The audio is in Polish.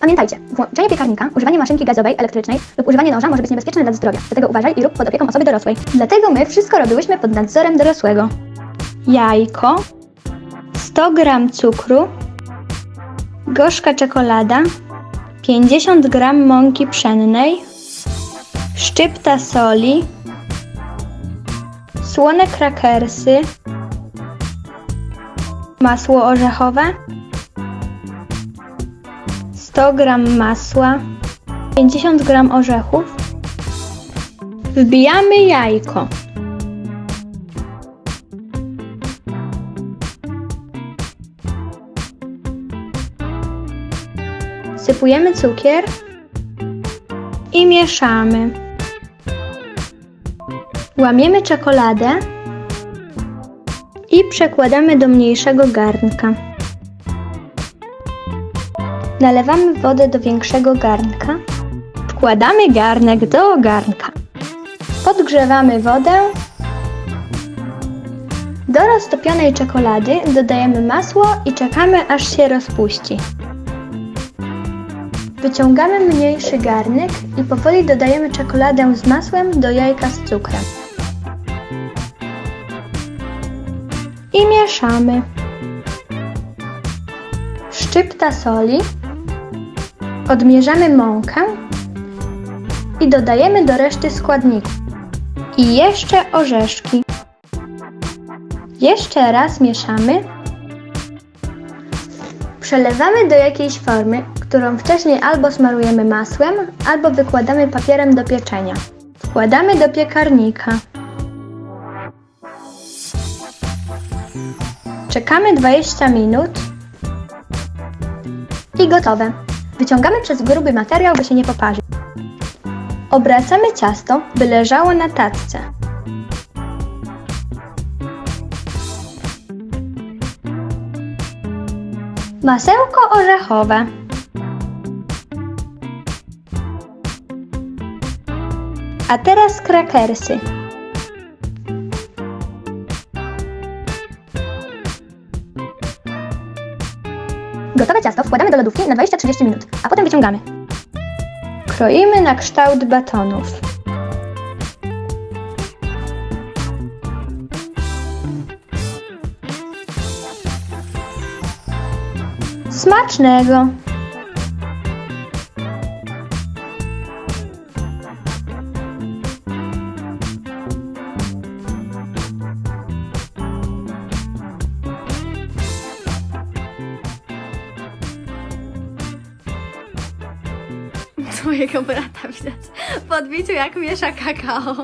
Pamiętajcie, włączenie piekarnika, używanie maszynki gazowej, elektrycznej lub używanie noża może być niebezpieczne dla zdrowia. Dlatego uważaj i rób pod opieką osoby dorosłej. Dlatego my wszystko robiłyśmy pod nadzorem dorosłego. Jajko, 100 g cukru, gorzka czekolada, 50 g mąki pszennej, szczypta soli, słone krakersy, masło orzechowe, 100 g masła, 50 g orzechów. Wbijamy jajko. Sypujemy cukier i mieszamy. Łamiemy czekoladę i przekładamy do mniejszego garnka. Nalewamy wodę do większego garnka. Wkładamy garnek do garnka. Podgrzewamy wodę. Do roztopionej czekolady dodajemy masło i czekamy aż się rozpuści. Wyciągamy mniejszy garnek i powoli dodajemy czekoladę z masłem do jajka z cukrem. I mieszamy. Szczypta soli. Odmierzamy mąkę i dodajemy do reszty składników. I jeszcze orzeszki. Jeszcze raz mieszamy. Przelewamy do jakiejś formy, którą wcześniej albo smarujemy masłem, albo wykładamy papierem do pieczenia. Wkładamy do piekarnika. Czekamy 20 minut i gotowe. Wyciągamy przez gruby materiał, by się nie poparzył. Obracamy ciasto, by leżało na tacce. Masełko orzechowe. A teraz krakersy. Gotowe ciasto wkładamy do lodówki na 20-30 minut, a potem wyciągamy. Kroimy na kształt batonów. Smacznego! Twojego brata widać w jak miesza kakao.